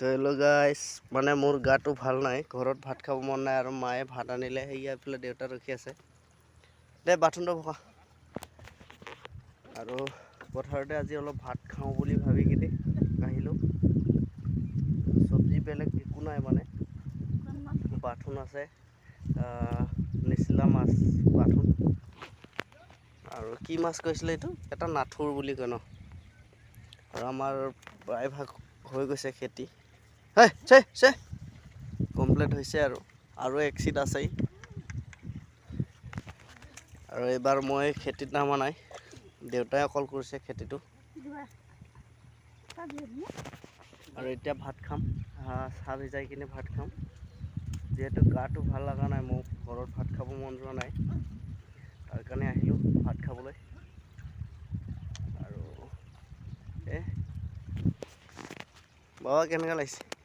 তো হেল্ল' গাইছ মানে মোৰ গাটো ভাল নাই ঘৰত ভাত খাব মন নাই আৰু মায়ে ভাত আনিলে সেয়া এইফালে দেউতা ৰখি আছে। দে বাথৰুমটো ভকা আৰু পথাৰতে আজি অলপ ভাত খাওঁ বুলি ভাবি কিনে আহিলোঁ। চব্জি বেলেগ একো নাই মানে। বাথুন আছে নিচিলা মাছ বাথুন আৰু কি মাছ কৈছিলে এইটো? এটা নাথুৰ বুলি কয় ন। আৰু আমাৰ প্ৰায়ভাগ হৈ গৈছে খেতি। হেই চে চে কমপ্লিট হৈছে আৰু। আৰু এক চিট আছেই। আৰু এইবাৰ মই খেতিত নামা নাই। দেউতাই অকল কৰিছে খেতিটো। আৰু এতিয়া ভাত খাম। চাহ ভিজাই কিনে ভাত খাম। যিহেতু গাটো ভাল লগা নাই মোক ঘৰত ভাত খাব মন যোৱা নাই। তাৰ কাৰণে আহিলোঁ ভাত খাবলৈ। আৰু এ বাবা কেনেকুৱা লাগিছে?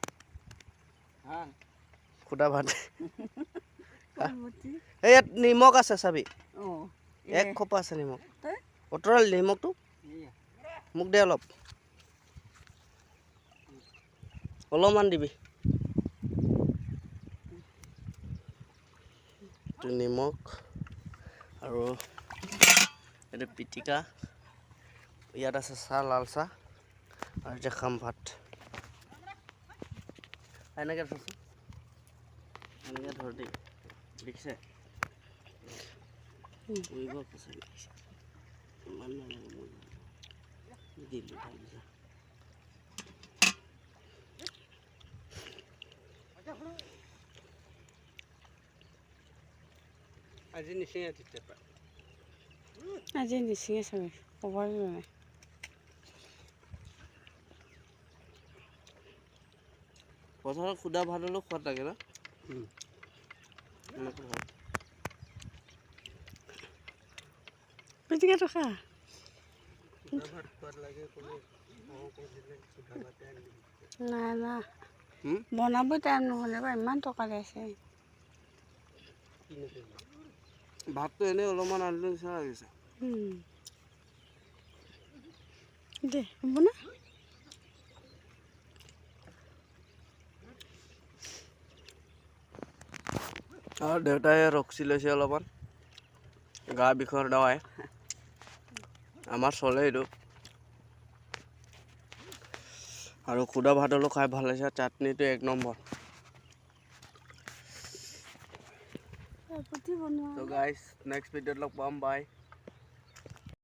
সুদা ভাত। এই ইয়াত নিমখ আছে চাবি। এক খোপা আছে নিমখ? অঁতৰালি নিমখটো। মোক দে অলপ। অলপমান দিবি। নিমখ আৰু এইটো পিটিকা। ইয়াত আছে চাহ লাল চাহ আৰু এতিয়া খাম ভাত। এনেকৈ এনেকৈ ধৰ দেই দেখিছে? ইমান নালাগে দিলোঁ আজি নিচিঙে তেতিয়া আজি নিচিঙে চাগে ক'বলৈ নাই পথাৰত সুদা ভাত হ'লেও সোৱাদ লাগে ন। পিটিকাটো খা নাই না হুম? বনাবই টাইম নহ'লে বাৰু ইমান টকা আছে। ভাতটো এনেই অলপমান আনিলো নিচিনা লাগিছে। দে হ'ব না? আৰু দেউতাই ৰখি লৈছে অলপমান। গা বিষৰ দাৱাই। আমাৰ চলে এইটো। আৰু খুদা ভাত হ'লেও খাই ভালো লাগিছে। চাটনিটো এক নম্বৰ। গাইছ তো গাইজ নেক্সট ভিডিঅ'ত লগ পাম। বাই